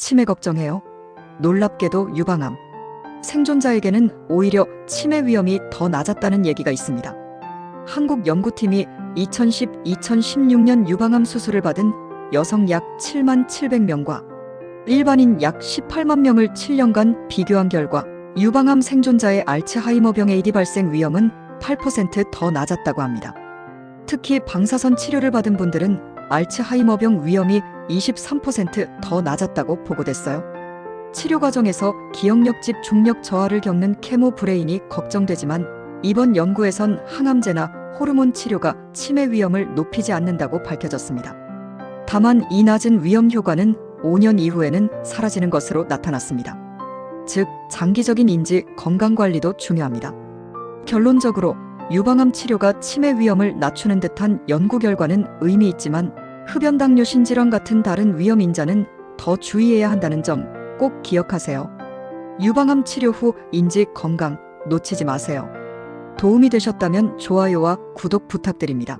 치매 걱정해요? 놀랍게도 유방암. 생존자에게는 오히려 치매 위험이 더 낮았다는 얘기가 있습니다. 한국 연구팀이 2010-2016년 유방암 수술을 받은 여성 약 7만 700명과 일반인 약 18만 명을 7년간 비교한 결과 유방암 생존자의 알츠하이머병 AD 발생 위험은 8%더 낮았다고 합니다. 특히 방사선 치료를 받은 분들은 알츠하이머병 위험이 23%더 낮았다고 보고됐어요. 치료 과정에서 기억력 집 중력 저하를 겪는 케모 브레인이 걱정되지만 이번 연구에선 항암제나 호르몬 치료가 치매 위험을 높이지 않는다고 밝혀졌습니다. 다만 이 낮은 위험 효과는 5년 이후에는 사라지는 것으로 나타났습니다. 즉, 장기적인 인지 건강 관리도 중요합니다. 결론적으로 유방암 치료가 치매 위험을 낮추는 듯한 연구 결과는 의미 있지만 흡연당뇨 신질환 같은 다른 위험 인자는 더 주의해야 한다는 점 꼭 기억하세요. 유방암 치료 후 인지 건강 놓치지 마세요. 도움이 되셨다면 좋아요와 구독 부탁드립니다.